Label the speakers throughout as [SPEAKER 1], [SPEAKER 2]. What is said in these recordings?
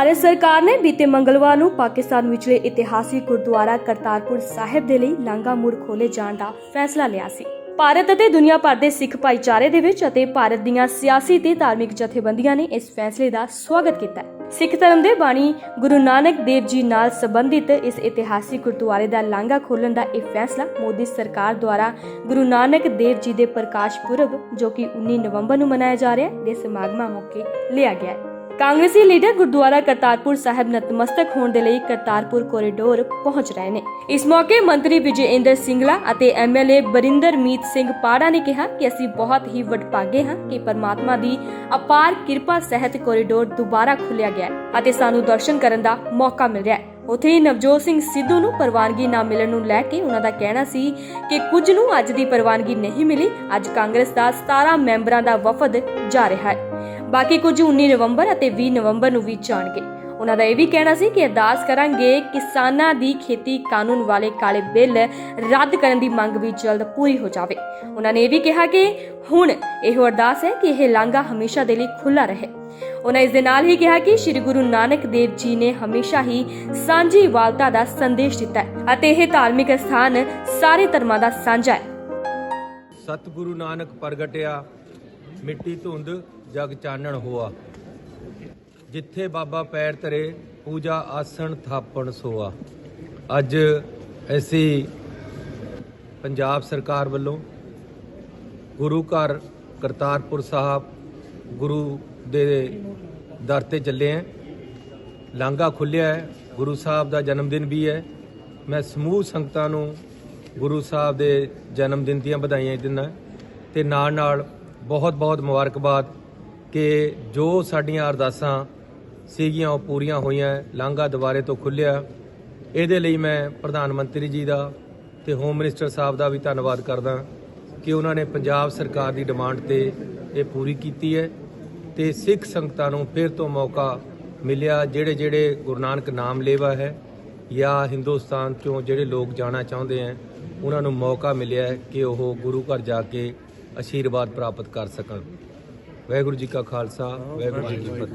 [SPEAKER 1] ਭਾਰਤ ਸਰਕਾਰ ਨੇ ਬੀਤੇ ਮੰਗਲਵਾਰ ਨੂੰ ਪਾਕਿਸਤਾਨ ਵਿਚਲੇ ਇਤਿਹਾਸਿਕ ਗੁਰਦੁਆਰਾ ਕਰਤਾਰਪੁਰ ਸਾਹਿਬ ਦੇ ਲਈ ਲਾਂਘਾ ਮੁੜ ਖੋਲੇ ਜਾਣ ਦਾ ਫੈਸਲਾ ਲਿਆ ਸੀ। ਭਾਰਤ ਅਤੇ ਦੁਨੀਆ ਭਰ ਦੇ ਸਿੱਖ ਭਾਈਚਾਰੇ ਦੇ ਵਿੱਚ ਅਤੇ ਭਾਰਤ ਦੀਆਂ ਸਿਆਸੀ ਤੇ ਧਾਰਮਿਕ ਜਥੇਬੰਦੀਆਂ ਨੇ ਇਸ ਫੈਸਲੇ ਦਾ ਸਵਾਗਤ ਕੀਤਾ ਹੈ। ਸਿੱਖ ਧਰਮ ਦੇ ਬਾਣੀ ਗੁਰੂ ਨਾਨਕ ਦੇਵ ਜੀ ਨਾਲ ਸੰਬੰਧਿਤ ਇਸ ਇਤਿਹਾਸਿਕ ਗੁਰਦੁਆਰੇ ਦਾ ਲਾਂਘਾ ਖੋਲਣ ਦਾ ਇਹ ਫੈਸਲਾ ਮੋਦੀ ਸਰਕਾਰ ਦੁਆਰਾ ਗੁਰੂ ਨਾਨਕ ਦੇਵ ਜੀ ਦੇ ਪ੍ਰਕਾਸ਼ ਪੁਰਬ, ਜੋ ਕਿ 19 ਨਵੰਬਰ ਨੂੰ ਮਨਾਇਆ ਜਾ ਰਿਹਾ ਹੈ, ਦੇ ਸਮਾਗਮਾਂ ਮੌਕੇ ਲਿਆ ਗਿਆ ਹੈ। ਕਾਂਗਰਸੀ ਲੀਡਰ ਗੁਰਦੁਆਰਾ ਕਰਤਾਰਪੁਰ ਸਾਹਿਬ ਨਤਮਸਤਕ ਹੋਣ ਦੇ ਲਈ ਕਰਤਾਰਪੁਰ ਕੋਰੀਡੋਰ ਪਹੁੰਚ ਰਹੇ ਨੇ। ਇਸ ਮੌਕੇ ਮੰਤਰੀ ਵਿਜੇ ਇੰਦਰ ਸਿੰਗਲਾ ਅਤੇ ਐਮਐਲਏ ਬਰਿੰਦਰ ਮੀਤ ਸਿੰਘ ਪਾੜਾ ਨੇ ਕਿਹਾ ਕਿ ਅਸੀਂ ਬਹੁਤ ਹੀ ਵਡਭਾਗੇ ਹਾਂ ਕਿ ਪਰਮਾਤਮਾ ਦੀ ਅਪਾਰ ਕਿਰਪਾ ਸਹਿਤ ਕੋਰੀਡੋਰ ਦੁਬਾਰਾ ਖੁੱਲਿਆ ਗਿਆ ਅਤੇ ਸਾਨੂੰ ਦਰਸ਼ਨ ਕਰਨ ਦਾ ਮੌਕਾ ਮਿਲ ਰਿਹਾ ਹੈ। ਉੱਥੇ ਹੀ ਨਵਜੋਤ ਸਿੰਘ ਸਿੱਧੂ ਨੂੰ ਪ੍ਰਵਾਨਗੀ ਨਾ ਮਿਲਣ ਨੂੰ ਲੈ ਕੇ ਉਹਨਾਂ ਦਾ ਕਹਿਣਾ ਸੀ ਕਿ ਕੁਝ ਨੂੰ ਅੱਜ ਦੀ ਪ੍ਰਵਾਨਗੀ ਨਹੀਂ ਮਿਲੀ, ਅੱਜ ਕਾਂਗਰਸ ਦਾ 17 ਮੈਂਬਰਾਂ ਦਾ ਵਫਦ ਜਾ ਰਿਹਾ ਹੈ। ਬਾਕੀ ਕੁਝ 19 ਨਵੰਬਰ ਅਤੇ 20 ਨਵੰਬਰ ਨੂੰ ਵੀ ਜਾਣਗੇ। ਉਹਨਾਂ ਦਾ ਇਹ ਵੀ ਕਹਿਣਾ ਸੀ ਕਿ ਅਰਦਾਸ ਕਰਾਂਗੇ ਕਿਸਾਨਾਂ ਦੀ ਖੇਤੀ ਕਾਨੂੰਨ ਵਾਲੇ ਕਾਲੇ ਬਿੱਲ ਰੱਦ ਕਰਨ ਦੀ ਮੰਗ ਵੀ ਜਲਦ ਪੂਰੀ ਹੋ ਜਾਵੇ। ਉਹਨਾਂ ਨੇ ਇਹ ਵੀ ਕਿਹਾ ਕਿ ਹੁਣ ਇਹੋ ਅਰਦਾਸ ਹੈ ਕਿ ਇਹ ਲਾਂਘਾ ਹਮੇਸ਼ਾ ਦੇ ਲਈ ਖੁੱਲਾ ਰਹੇ। ਉਹਨਾਂ ਇਸ ਦੇ ਨਾਲ ਹੀ ਕਿਹਾ ਕਿ ਸ੍ਰੀ ਗੁਰੂ ਨਾਨਕ ਦੇਵ ਜੀ ਨੇ ਹਮੇਸ਼ਾ ਹੀ ਸਾਂਝੀ ਵਾਲਤਾ ਦਾ ਸੰਦੇਸ਼ ਦਿੱਤਾ ਹੈ ਅਤੇ ਇਹ ਧਾਰਮਿਕ ਸਥਾਨ ਸਾਰੇ ਧਰਮਾਂ ਦਾ ਸਾਂਝਾ ਹੈ।
[SPEAKER 2] ਸਤਿਗੁਰੂ ਨਾਨਕ ਪ੍ਰਗਟਿਆ, ਮਿੱਟੀ ਧੁੰਦ ਜਗ ਚਾਨਣ ਹੋਆ। ਜਿੱਥੇ ਬਾਬਾ ਪੈਰ ਧਰੇ, ਪੂਜਾ ਆਸਣ ਥਾਪਣ ਸੋਆ। ਅੱਜ ਅਸੀਂ ਪੰਜਾਬ ਸਰਕਾਰ ਵੱਲੋਂ ਗੁਰੂ ਘਰ ਕਰਤਾਰਪੁਰ ਸਾਹਿਬ ਗੁਰੂ ਦੇ ਦਰ ਤੇ ਚੱਲੇ ਆਂ। ਲਾਂਘਾ ਖੁੱਲਿਆ ਹੈ। ਗੁਰੂ ਸਾਹਿਬ ਦਾ ਜਨਮ ਦਿਨ ਵੀ ਹੈ। ਮੈਂ ਸਮੂਹ ਸੰਗਤਾਂ ਨੂੰ ਗੁਰੂ ਸਾਹਿਬ ਦੇ ਜਨਮ ਦਿਨ ਦੀਆਂ ਵਧਾਈਆਂ ਦਿੰਦਾ। ਤੇ ਨਾਲ ਨਾਲ ਬਹੁਤ ਬਹੁਤ ਮੁਬਾਰਕਬਾਦ ਕਿ ਜੋ ਸਾਡੀਆਂ ਅਰਦਾਸਾਂ ਸੀਗੀਆਂ, ਉਹ ਪੂਰੀਆਂ ਹੋਈਆਂ, ਲਾਂਘਾ ਦੁਬਾਰੇ ਤੋਂ ਖੁੱਲਿਆ ਇਹਦੇ ਲਈ ਮੈਂ ਪ੍ਰਧਾਨ ਮੰਤਰੀ ਜੀ ਦਾ ਤੇ ਹੋਮ ਮਿਨਿਸਟਰ ਸਾਹਿਬ ਦਾ ਵੀ ਧੰਨਵਾਦ ਕਰਦਾ ਕਿ ਉਹਨਾਂ ਨੇ ਪੰਜਾਬ ਸਰਕਾਰ ਦੀ ਡਿਮਾਂਡ ਤੇ ਇਹ ਪੂਰੀ ਕੀਤੀ ਹੈ ਤੇ ਸਿੱਖ ਸੰਗਤਾਂ ਨੂੰ ਫਿਰ ਤੋਂ ਮੌਕਾ ਮਿਲਿਆ ਜਿਹੜੇ ਜਿਹੜੇ ਗੁਰੂ ਨਾਨਕ ਨਾਮ ਲੇਵਾ ਹੈ ਜਾਂ ਹਿੰਦੁਸਤਾਨ ਚੋਂ ਜਿਹੜੇ ਲੋਕ ਜਾਣਾ ਚਾਹੁੰਦੇ ਹੈ, ਉਹਨਾਂ ਨੂੰ ਮੌਕਾ ਮਿਲਿਆ ਕਿ ਉਹ ਗੁਰੂ ਘਰ ਜਾ ਕੇ ਅਸ਼ੀਰਵਾਦ ਪ੍ਰਾਪਤ ਕਰ ਸਕਣ। ਵਾਹਿਗੁਰੂ ਜੀ ਕਾ ਖਾਲਸਾ ਵਾਹਿਗੁਰੂ ਜੀ ਕੀ ਫਤਿਹ।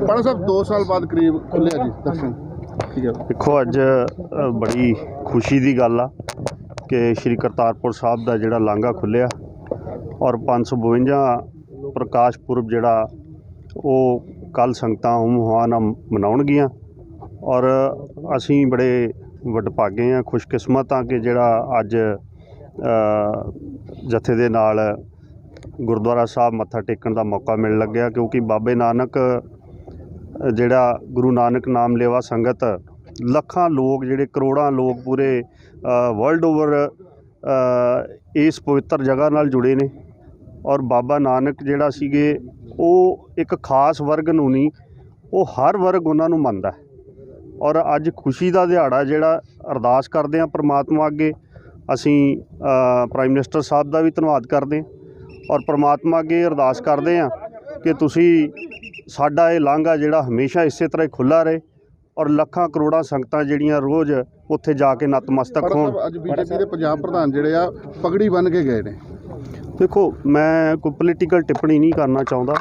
[SPEAKER 3] ਪਾਣਾ ਸਾਹਿਬ 2 ਸਾਲ ਬਾਅਦ ਕਰੀਬ ਖੁੱਲਿਆ ਜੀ ਦਰਸ਼ਨ। ਠੀਕ ਹੈ।
[SPEAKER 4] ਦੇਖੋ ਅੱਜ ਬੜੀ ਖੁਸ਼ੀ ਦੀ ਗੱਲ ਆ ਕਿ ਸ਼੍ਰੀ ਕਰਤਾਰਪੁਰ ਸਾਹਿਬ ਦਾ ਜਿਹੜਾ ਲਾਂਘਾ ਖੁੱਲਿਆ ਔਰ 552 ਪ੍ਰਕਾਸ਼ ਪੁਰਬ ਜਿਹੜਾ ਉਹ ਕੱਲ ਸੰਗਤਾਂ ਹੁਮ ਹੁਆ ਨਾਲ ਮਨਾਉਣਗੀਆਂ ਔਰ ਅਸੀਂ ਬੜੇ ਵਡਭਾਗੇ ਆ ਖੁਸ਼ਕਿਸਮਤ ਆ ਕਿ ਜਿਹੜਾ ਅੱਜ ਜਥੇ ਦੇ ਨਾਲ ਗੁਰਦੁਆਰਾ ਸਾਹਿਬ ਮੱਥਾ ਟੇਕਣ ਦਾ ਮੌਕਾ ਮਿਲਣ ਲੱਗਿਆ ਕਿਉਂਕਿ ਬਾਬੇ ਨਾਨਕ ਜਿਹੜਾ ਗੁਰੂ ਨਾਨਕ ਨਾਮ ਲੇਵਾ ਸੰਗਤ, ਲੱਖਾਂ ਲੋਕ ਜਿਹੜੇ ਕਰੋੜਾਂ ਲੋਕ ਪੂਰੇ ਵਰਲਡ ਓਵਰ ਇਸ ਪਵਿੱਤਰ ਜਗ੍ਹਾ ਨਾਲ ਜੁੜੇ ਨੇ। ਔਰ ਬਾਬਾ ਨਾਨਕ ਜਿਹੜਾ ਸੀਗੇ, ਉਹ ਇੱਕ ਖਾਸ ਵਰਗ ਨੂੰ ਨਹੀਂ, ਉਹ ਹਰ ਵਰਗ ਉਹਨਾਂ ਨੂੰ ਮੰਨਦਾ ਔਰ ਅੱਜ ਖੁਸ਼ੀ ਦਾ ਦਿਹਾੜਾ ਜਿਹੜਾ ਅਰਦਾਸ ਕਰਦੇ ਆ ਪ੍ਰਮਾਤਮਾ ਅੱਗੇ, ਅਸੀਂ ਪ੍ਰਾਈਮ ਮਿਨਿਸਟਰ ਸਾਹਿਬ ਦਾ ਵੀ ਧੰਨਵਾਦ ਕਰਦੇ ਹਾਂ। ਔਰ ਪ੍ਰਮਾਤਮਾ ਅੱਗੇ ਅਰਦਾਸ ਕਰਦੇ ਆ ਕਿ ਤੁਸੀਂ ਸਾਡਾ ਇਹ ਲਾਂਘਾ ਜਿਹੜਾ ਹਮੇਸ਼ਾ ਇਸੇ ਤਰ੍ਹਾਂ ਹੀ ਖੁੱਲਾ ਰਹੇ ਔਰ ਲੱਖਾਂ ਕਰੋੜਾਂ ਸੰਗਤਾਂ ਜਿਹੜੀਆਂ ਰੋਜ਼ ਉੱਥੇ ਜਾ ਕੇ ਨਤਮਸਤਕ ਹੋਣ
[SPEAKER 3] ਅੱਜ ਬੀਜੇਪੀ ਦੇ ਪੰਜਾਬ ਪ੍ਰਧਾਨ ਜਿਹੜੇ ਆ ਪਗੜੀ ਬੰਨ ਕੇ ਗਏ ਨੇ
[SPEAKER 4] ਦੇਖੋ ਮੈਂ ਕੋਈ ਪੋਲੀਟੀਕਲ ਟਿੱਪਣੀ ਨਹੀਂ ਕਰਨਾ ਚਾਹੁੰਦਾ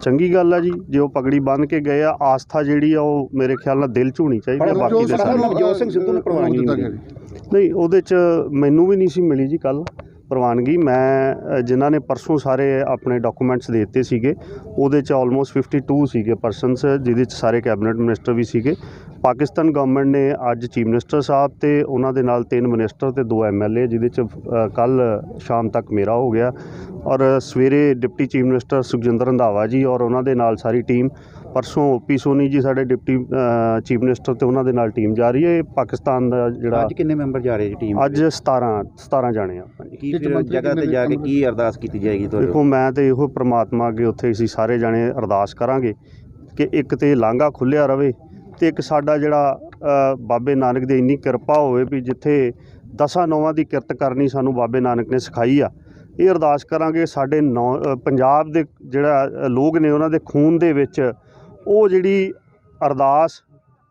[SPEAKER 4] ਚੰਗੀ ਗੱਲ ਆ ਜੀ ਜੇ ਉਹ ਪਗੜੀ ਬੰਨ ਕੇ ਗਏ ਆ ਆਸਥਾ ਜਿਹੜੀ ਆ ਉਹ ਮੇਰੇ ਖਿਆਲ ਨਾਲ ਦਿਲ 'ਚ ਹੋਣੀ ਚਾਹੀਦੀ ਆ ਬਾਕੀ ਦੇ ਸਾਰੇ
[SPEAKER 3] ਨਵਜੋਤ ਸਿੰਘ ਸਿੱਧੂ ਨੂੰ ਪ੍ਰਵਾਨਗੀ
[SPEAKER 4] ਨਹੀਂ ਉਹਦੇ 'ਚ ਮੈਨੂੰ ਵੀ ਨਹੀਂ ਸੀ ਮਿਲੀ ਜੀ ਕੱਲ ਪ੍ਰਵਾਨਗੀ ਮੈਂ ਜਿਨ੍ਹਾਂ ਨੇ ਪਰਸੋਂ ਸਾਰੇ ਆਪਣੇ ਡਾਕੂਮੈਂਟਸ ਦੇ ਦਿੱਤੇ ਸੀਗੇ, ਉਹਦੇ 'ਚ ਆਲਮੋਸਟ 52 ਸੀਗੇ ਪਰਸਨਸ ਜਿਹਦੇ 'ਚ ਸਾਰੇ ਕੈਬਨਿਟ ਮਿਨਿਸਟਰ ਵੀ ਸੀਗੇ। ਪਾਕਿਸਤਾਨ ਗਵਰਨਮੈਂਟ ਨੇ ਅੱਜ ਚੀਫ ਮਿਨਿਸਟਰ ਸਾਹਿਬ ਤੇ ਉਹਨਾਂ ਦੇ ਨਾਲ ਤਿੰਨ ਮਿਨਿਸਟਰ ਤੇ ਦੋ ਐਮਐਲਏ ਜਿਹਦੇ 'ਚ ਕੱਲ ਸ਼ਾਮ ਤੱਕ ਮੇਰਾ ਹੋ ਗਿਆ। ਔਰ ਸਵੇਰੇ deputy chief minister Sukhjinder Randhawa ji ਔਰ ਉਹਨਾਂ ਦੇ ਨਾਲ ਸਾਰੀ ਟੀਮ ਪਰਸੋਂ ਓਪੀ ਸੋਨੀ ਜੀ ਸਾਡੇ ਡਿਪਟੀ ਚੀਫ ਮਿਨਿਸਟਰ ਤੇ ਉਹਨਾਂ ਦੇ ਨਾਲ ਟੀਮ ਜਾ ਰਹੀ ਹੈ। ਇਹ ਪਾਕਿਸਤਾਨ ਦਾ ਜਿਹੜਾ
[SPEAKER 5] ਅੱਜ ਕਿੰਨੇ ਮੈਂਬਰ ਜਾ ਰਹੇ ਜੀ ਟੀਮ
[SPEAKER 4] ਅੱਜ 17 17 ਜਾਣੇ ਆ।
[SPEAKER 5] ਕੀ ਜਗ੍ਹਾ ਤੇ ਜਾ ਕੇ? ਕੀ ਅਰਦਾਸ ਕੀਤੀ ਜਾਏਗੀ ਤੁਹਾਡੇ
[SPEAKER 4] ਦੇਖੋ ਮੈਂ ਤੇ ਇਹੋ ਪ੍ਰਮਾਤਮਾ ਅੱਗੇ ਉੱਥੇ ਅਸੀਂ ਸਾਰੇ ਜਾਣੇ ਅਰਦਾਸ ਕਰਾਂਗੇ ਕਿ ਇੱਕ ਤੇ ਲਾਂਘਾ ਖੁੱਲਿਆ ਰਵੇ ਤੇ ਇੱਕ ਸਾਡਾ ਜਿਹੜਾ ਬਾਬੇ ਨਾਨਕ ਦੀ ਇੰਨੀ ਕਿਰਪਾ ਹੋਵੇ ਵੀ ਜਿੱਥੇ ਦਸਾਂ ਨੌਵਾਂ ਦੀ ਕਿਰਤ ਕਰਨੀ ਸਾਨੂੰ ਬਾਬੇ ਨਾਨਕ ਨੇ ਸਿਖਾਈ ਆ। ਇਹ ਅਰਦਾਸ ਕਰਾਂਗੇ ਸਾਡੇ ਪੰਜਾਬ ਦੇ ਜਿਹੜਾ ਲੋਕ ਨੇ ਉਹਨਾਂ ਦੇ ਖੂਨ ਦੇ ਵਿੱਚ ਉਹ ਜਿਹੜੀ ਅਰਦਾਸ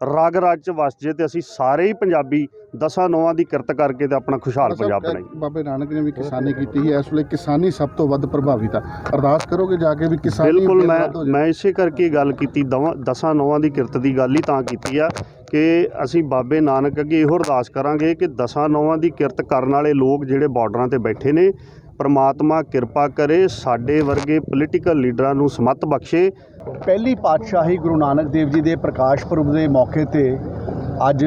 [SPEAKER 4] ਰਾਗ ਰਾਜ ਚ ਵਸ ਜੇ ਤੇ ਅਸੀਂ ਸਾਰੇ ਹੀ ਪੰਜਾਬੀ ਦਸਾਂ ਨੌਵਾਂ ਦੀ ਕਿਰਤ ਕਰਕੇ ਤੇ ਆਪਣਾ ਖੁਸ਼ਹਾਲ ਪੰਜਾਬ ਬਣਾਈਏ
[SPEAKER 3] ਬਾਬੇ ਨਾਨਕ ਨੇ ਵੀ ਕਿਸਾਨੀ ਕੀਤੀ ਸੀ ਇਸ ਵੇਲੇ ਕਿਸਾਨੀ ਸਭ ਤੋਂ ਵੱਧ ਪ੍ਰਭਾਵਿਤ ਆ ਅਰਦਾਸ ਕਰੋਗੇ ਜਾ ਕੇ ਵੀ ਕਿਸਾਨੀ
[SPEAKER 4] ਬਿਲਕੁਲ
[SPEAKER 3] ਬਿੱਲ
[SPEAKER 4] ਮੈਂ
[SPEAKER 3] ਹੋ।
[SPEAKER 4] ਮੈਂ ਇਸੇ ਕਰਕੇ ਗੱਲ ਕੀਤੀ ਦਸਾਂ ਨੌਵਾਂ ਦੀ ਕਿਰਤ ਦੀ ਗੱਲ ਹੀ ਤਾਂ ਕੀਤੀ ਆ ਕਿ ਅਸੀਂ ਬਾਬੇ ਨਾਨਕ ਅੱਗੇ ਇਹੋ ਅਰਦਾਸ ਕਰਾਂਗੇ ਕਿ ਦਸਾਂ ਨੌਵਾਂ ਦੀ ਕਿਰਤ ਕਰਨ ਵਾਲੇ ਲੋਕ ਜਿਹੜੇ ਬਾਰਡਰਾਂ ਤੇ ਬੈਠੇ ਨੇ ਪ੍ਰਮਾਤਮਾ ਕਿਰਪਾ ਕਰੇ, ਸਾਡੇ ਵਰਗੇ ਪੋਲੀਟੀਕਲ ਲੀਡਰਾਂ ਨੂੰ ਸਮੱਤ ਬਖਸ਼ੇ।
[SPEAKER 6] ਪਹਿਲੀ ਪਾਤਸ਼ਾਹੀ ਗੁਰੂ ਨਾਨਕ ਦੇਵ ਜੀ ਦੇ ਪ੍ਰਕਾਸ਼ ਪੁਰਬ ਦੇ ਮੌਕੇ ਤੇ ਅੱਜ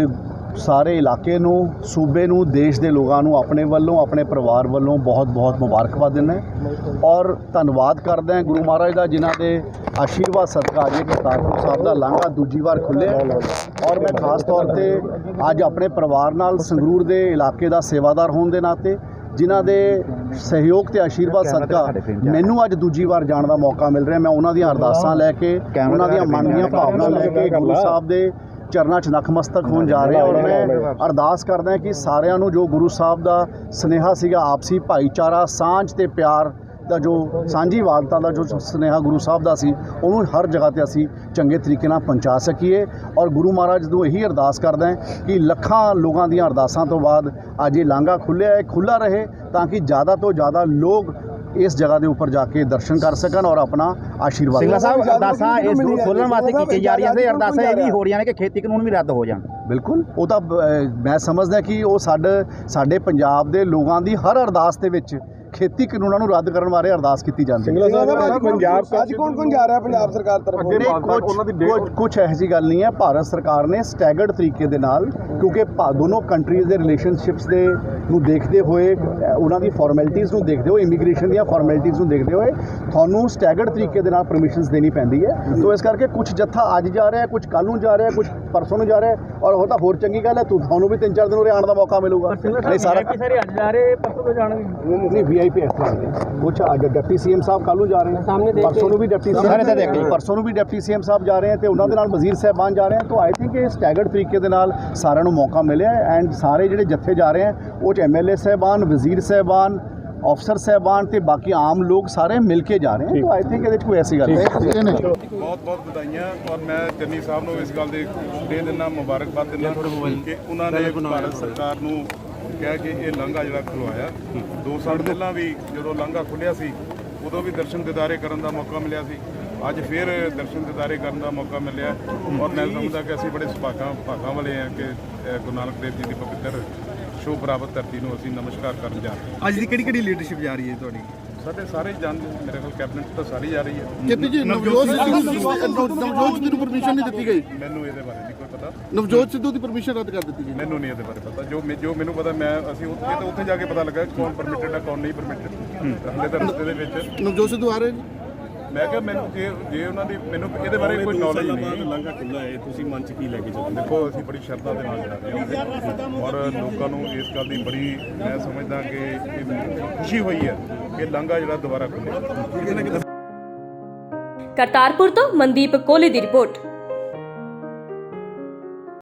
[SPEAKER 6] ਸਾਰੇ ਇਲਾਕੇ ਨੂੰ, ਸੂਬੇ ਨੂੰ, ਦੇਸ਼ ਦੇ ਲੋਕਾਂ ਨੂੰ, ਆਪਣੇ ਵੱਲੋਂ, ਆਪਣੇ ਪਰਿਵਾਰ ਵੱਲੋਂ ਬਹੁਤ-ਬਹੁਤ ਮੁਬਾਰਕਬਾਦ ਦਿੰਦਾ ਔਰ ਧੰਨਵਾਦ ਕਰਦਾ ਹਾਂ ਗੁਰੂ ਮਹਾਰਾਜ ਦਾ, ਜਿਨ੍ਹਾਂ ਦੇ ਆਸ਼ੀਰਵਾਦ ਸਦਕਾ ਅੱਜ ਕਰਤਾਰਪੁਰ ਸਾਹਿਬ ਦਾ ਲਾਂਘਾ ਦੂਜੀ ਵਾਰ ਖੁੱਲ੍ਹਿਆ ਔਰ ਮੈਂ ਖਾਸ ਤੌਰ ਤੇ ਅੱਜ ਆਪਣੇ ਪਰਿਵਾਰ ਨਾਲ ਸੰਗਰੂਰ ਦੇ ਇਲਾਕੇ ਦਾ ਸੇਵਾਦਾਰ ਹੋਣ ਦੇ ਨਾਤੇ ਜਿਨ੍ਹਾਂ ਦੇ ਸਹਿਯੋਗ ਤੇ ਆਸ਼ੀਰਵਾਦ ਸਦਕਾ ਮੈਨੂੰ ਅੱਜ ਦੂਜੀ ਵਾਰ ਜਾਣ ਦਾ ਮੌਕਾ ਮਿਲ ਰਿਹਾ। ਮੈਂ ਉਹਨਾਂ ਦੀਆਂ ਅਰਦਾਸਾਂ ਲੈ ਕੇ ਉਹਨਾਂ ਦੀਆਂ ਮਨ ਦੀਆਂ ਭਾਵਨਾ ਲੈ ਕੇ ਗੁਰੂ ਸਾਹਿਬ ਦੇ ਚਰਨਾਂ 'ਚ ਨਖਮਸਤਕ ਹੋਣ ਜਾ ਰਹੇ ਔਰ ਮੈਂ ਅਰਦਾਸ ਕਰਦਾ ਕਿ ਸਾਰਿਆਂ ਨੂੰ ਜੋ ਗੁਰੂ ਸਾਹਿਬ ਦਾ ਸਨੇਹਾ ਸੀਗਾ ਆਪਸੀ ਭਾਈਚਾਰਾ ਸਾਂਝ ਤੇ ਪਿਆਰ ਦਾ ਜੋ ਸਾਂਝੀਵਾਲਤਾ ਦਾ ਜੋ ਸਨੇਹਾ ਗੁਰੂ ਸਾਹਿਬ ਦਾ ਸੀ ਉਹਨੂੰ ਹਰ ਜਗ੍ਹਾ ਤੇ ਅਸੀਂ ਚੰਗੇ ਤਰੀਕੇ ਨਾਲ ਪਹੁੰਚਾ ਸਕੀਏ। ਔਰ ਗੁਰੂ ਮਹਾਰਾਜ ਨੂੰ ਇਹੀ ਅਰਦਾਸ ਕਰਦਾ ਹਾਂ ਕਿ ਲੱਖਾਂ ਲੋਕਾਂ ਦੀਆਂ ਅਰਦਾਸਾਂ ਤੋਂ ਬਾਅਦ ਅੱਜ ਇਹ ਲਾਂਘਾ ਖੁੱਲ੍ਹਿਆ ਹੈ ਖੁੱਲ੍ਹਾ ਰਹੇ ਤਾਂ ਕਿ ਜ਼ਿਆਦਾ ਤੋਂ ਜ਼ਿਆਦਾ ਲੋਕ ਇਸ ਜਗ੍ਹਾ ਦੇ ਉੱਪਰ ਜਾ ਕੇ ਦਰਸ਼ਨ ਕਰ ਸਕਣ ਔਰ ਆਪਣਾ ਆਸ਼ੀਰਵਾਦ
[SPEAKER 5] ਸਿੰਘਲਾ
[SPEAKER 6] ਲੈ
[SPEAKER 5] ਸਾਹਿਬ ਅਰਦਾਸਾਂ ਇਸ ਨੂੰ ਖੋਲਣ ਵਾਸਤੇ ਕੀਤੀਆਂ ਜਾ ਰਹੀਆਂ ਤੇ ਅਰਦਾਸਾਂ ਇਹ ਵੀ ਹੋ ਰਹੀਆਂ ਨੇ ਕਿ ਖੇਤੀ ਕਾਨੂੰਨ ਵੀ ਰੱਦ ਹੋ ਜਾਣ।
[SPEAKER 6] ਬਿਲਕੁਲ ਉਹ ਤਾਂ ਮੈਂ ਸਮਝਦਾ ਕਿ ਉਹ ਸਾਡੇ ਸਾਡੇ ਪੰਜਾਬ ਦੇ ਲੋਕਾਂ ਦੀ ਹਰ ਅਰਦਾਸ ਦੇ ਵਿੱਚ ਖੇਤੀ ਕਾਨੂੰਨਾਂ ਨੂੰ ਰੱਦ ਕਰਨ ਬਾਰੇ ਅਰਦਾਸ ਕੀਤੀ ਜਾਂਦੀ ਹੈ।
[SPEAKER 3] ਪੰਜਾਬ ਅੱਜ ਕੌਣ ਕੌਣ ਜਾ ਰਿਹਾ ਪੰਜਾਬ ਸਰਕਾਰ ਤਰਫੋਂ?
[SPEAKER 6] ਕੁਛ ਕੁਝ ਇਹੋ ਜਿਹੀ ਗੱਲ ਨਹੀਂ ਹੈ। ਭਾਰਤ ਸਰਕਾਰ ਨੇ ਸਟੈਗਰਡ ਤਰੀਕੇ ਦੇ ਨਾਲ ਕਿਉਂਕਿ ਭਾ- ਦੋਨੋਂ ਕੰਟਰੀਜ਼ ਦੇ ਰਿਲੇਸ਼ਨਸ਼ਿਪਸ ਦੇ ਨੂੰ ਦੇਖਦੇ ਹੋਏ ਉਹਨਾਂ ਦੀ ਫਾਰਮੈਲਿਟੀਜ਼ ਨੂੰ ਦੇਖਦੇ ਹੋਏ ਇਮੀਗ੍ਰੇਸ਼ਨ ਦੀਆਂ ਫਾਰਮੈਲਿਟੀਜ਼ ਨੂੰ ਦੇਖਦੇ ਹੋਏ ਤੁਹਾਨੂੰ ਸਟੈਗਰਡ ਤਰੀਕੇ ਦੇ ਨਾਲ ਪਰਮਿਸ਼ਨਸ ਦੇਣੀ ਪੈਂਦੀ ਹੈ। ਤੋਂ ਇਸ ਕਰਕੇ ਕੁਝ ਜੱਥਾ ਅੱਜ ਜਾ ਰਿਹਾ ਕੁਝ ਕੱਲ ਨੂੰ ਜਾ ਰਿਹਾ ਕੁਝ ਪਰਸੋਂ ਨੂੰ ਜਾ ਰਿਹਾ ਔਰ ਉਹ ਤਾਂ ਹੋਰ ਚੰਗੀ ਗੱਲ ਹੈ ਤੁ- ਤੁਹਾਨੂੰ ਵੀ ਤਿੰਨ ਚਾਰ ਦਿਨ ਉਰੇ ਆਉਣ ਦਾ ਮੌਕਾ ਮਿਲੂਗਾ। ਨਹੀਂ ਸਾਰਾ
[SPEAKER 7] ਸਾਰੇ ਅੱਜ ਜਾ ਰਹੇ ਪਰਸੋਂ ਤੋਂ ਜਾਣਗੇ।
[SPEAKER 6] ਨਹੀਂ ਵੀਆਈਪੀ ਇਸ ਤਰ੍ਹਾਂ ਦੇ। ਕੁਝ ਅੱਜ ਡਿਪਟੀ ਸੀਐਮ ਸਾਹਿਬ ਕੱਲ ਨੂੰ ਜਾ ਰਹੇ।
[SPEAKER 7] ਸਾਹਮਣੇ
[SPEAKER 6] ਨੇ
[SPEAKER 7] ਦੇਖ
[SPEAKER 6] ਪਰਸੋਂ ਨੂੰ ਵੀ ਡਿਪਟੀ
[SPEAKER 5] ਸਾਰੇ ਤਾਂ ਦੇਖ
[SPEAKER 6] ਸੀਐਮ। ਪਰਸੋਂ ਨੂੰ ਵੀ ਡਿਪਟੀ ਸੀਐਮ ਸਾਹਿਬ ਜਾ ਰਹੇ ਹਨ ਤੇ ਉਹਨਾਂ ਦੇ ਨਾਲ ਵਜ਼ੀਰ ਸਾਹਿਬਾਨ ਜਾ ਰਹੇ ਹਨ ਤਾਂ ਆਈ ਥਿੰਕ ਇਹ ਸਟੈਗਰਡ ਤਰੀਕੇ ਦੇ ਨਾਲ ਸਾਰਿਆਂ ਨੂੰ ਮੌਕਾ ਮਿਲਿਆ ਐਂਡ ਸਾਰੇ ਜਿਹੜੇ ਜੱਥੇ ਜਾ ਰਹੇ ਹਨ ਉਹ ਚ ਐਮਐਲਏ ਸਾਹਿਬਾਨ ਵਜ਼ੀਰ ਸਾਹਿਬਾਨ ਅਫਸਰ ਸਾਹਿਬਾਨ ਤੇ ਬਾਕੀ ਆਮ ਲੋਕ ਸਾਰੇ ਮਿਲ ਕੇ ਜਾ ਰਹੇ ਹਨ ਤਾਂ ਆਈ ਥਿੰਕ ਇਹਦੇ ਕੋਈ ਐਸੀ ਗੱਲ ਨਹੀਂ।
[SPEAKER 8] ਬਹੁਤ ਬਹੁਤ ਵਧਾਈਆਂ ਔਰ ਮੈਂ ਚੰਨੀ ਸਾਹਿਬ ਨੂੰ ਇਸ ਗੱਲ ਦੇ ਦੇ ਦਿੰਦਾ ਮੁਬਾਰਕਬਾਦ ਦਿੰਦਾ ਕਿ ਉਹਨਾਂ ਨੇ ਭਾਰਤ ਸਰਕਾਰ ਨੂੰ ਕਿਹਾ ਕਿ ਇਹ ਲਾਂਘਾ ਜਿਹੜਾ ਖੁਲਵਾਇਆ 2 ਸਾਲ ਪਹਿਲਾਂ ਵੀ ਜਦੋਂ ਲਾਂਘਾ ਖੁੱਲਿਆ ਸੀ ਉਦੋਂ ਵੀ ਦਰਸ਼ਨ ਦਿਦਾਰੇ ਕਰਨ ਦਾ ਮੌਕਾ ਮਿਲਿਆ ਸੀ। ਅੱਜ ਫਿਰ ਦਰਸ਼ਨ ਦਿਦਾਰੇ ਕਰਨ ਦਾ ਮੌਕਾ ਮਿਲਿਆ। ਔਰ ਮੈਂ ਸਮਝਦਾ ਕਿ ਅਸੀਂ ਬੜੇ ਸੁਭਾਗਾਂ ਭਾਗਾਂ ਵਾਲੇ ਹਾਂ ਕਿ ਗੁਰੂ ਨਾਨਕ ਦੇਵ ਜੀ ਦੀ ਪਵਿੱਤਰ ਸ਼ੋਭ ਪ੍ਰਾਪਤ ਧਰਤੀ ਨੂੰ ਅਸੀਂ ਨਮਸਕਾਰ ਕਰਨ ਜਾ ਰਹੇ ਹਾਂ।
[SPEAKER 7] ਅੱਜ ਦੀ ਕਿਹੜੀ ਕਿਹੜੀ ਲੀਡਰਸ਼ਿਪ ਜਾ ਰਹੀ ਹੈ ਤੁਹਾਡੀ?
[SPEAKER 8] ਸਾਡੇ ਸਾਰੇ ਜਨ ਮੇਰੇ ਕੋਲ ਕੈਬਨਿਟ ਤਾਂ ਸਾਰੀ ਜਾ ਰਹੀ ਹੈ।
[SPEAKER 3] ਕਿਤੇ ਜੀ ਨਵਜੋਤ ਸਿੱਧੂ ਨੂੰ ਨਵਜੋਤ ਸਿੱਧੂ ਨੂੰ ਪਰਮਿਸ਼ਨ ਨਹੀਂ ਦਿੱਤੀ ਗਈ।
[SPEAKER 8] ਮੈਨੂੰ ਇਹਦੇ ਬਾਰੇ ਨਹੀਂ ਕੋਈ ਪਤਾ।
[SPEAKER 3] ਨਵਜੋਤ ਸਿੱਧੂ ਦੀ ਪਰਮਿਸ਼ਨ ਰੱਦ ਕਰ ਦਿੱਤੀ ਗਈ
[SPEAKER 8] ਮੈਨੂੰ ਨਹੀਂ ਇਹਦੇ ਬਾਰੇ ਪਤਾ। ਜੋ ਜੋ ਮੈਨੂੰ ਪਤਾ ਮੈਂ ਅਸੀਂ ਉੱਥੇ ਤਾਂ ਉੱਥੇ ਜਾ ਕੇ ਪਤਾ ਲੱਗਾ ਕੌਣ ਪਰਮਿਟਡ ਹੈ ਕੌਣ ਨਹੀਂ ਪਰਮਿਟਡ ਹਲੇ ਤਾਂ ਰਸਤੇ ਦੇ ਵਿੱਚ।
[SPEAKER 3] ਨਵਜੋਤ ਸਿੱਧੂ ਆ ਰਹੇ ਜੀ।
[SPEAKER 8] ਮੈਂ ਕਿਹਾ ਮੈਨੂੰ ਜੇ ਜੇ ਉਹਨਾਂ ਦੀ ਮੈਨੂੰ ਇਹਦੇ ਬਾਰੇ ਕੋਈ ਨੌਲੇਜ ਨਹੀਂ।
[SPEAKER 9] ਲੰਗਾ ਖੁੱਲਾ ਹੈ ਤੁਸੀਂ ਮਨ ਚ ਕੀ ਲੈ ਕੇ ਚੱਲਦੇ?
[SPEAKER 8] ਦੇਖੋ ਅਸੀਂ ਬੜੀ ਸ਼ਰਧਾ ਦੇ ਨਾਲ ਜਾ ਰਹੇ ਹਾਂ ਔਰ ਲੋਕਾਂ ਨੂੰ ਇਸ ਗੱਲ ਦੀ ਬੜੀ ਮੈਂ ਸਮਝਦਾ ਕਿ ਇਹ ਖੁਸ਼ੀ ਹੋਈ ਹੈ ਕਿ ਲਾਂਘਾ ਜਿਹੜਾ ਦੁਬਾਰਾ ਖੁੱਲਿਆ
[SPEAKER 1] ਕਰਤਾਰਪੁਰ ਤੋਂ ਮਨਦੀਪ ਕੋਹਲੀ ਦੀ ਰਿਪੋਰਟ।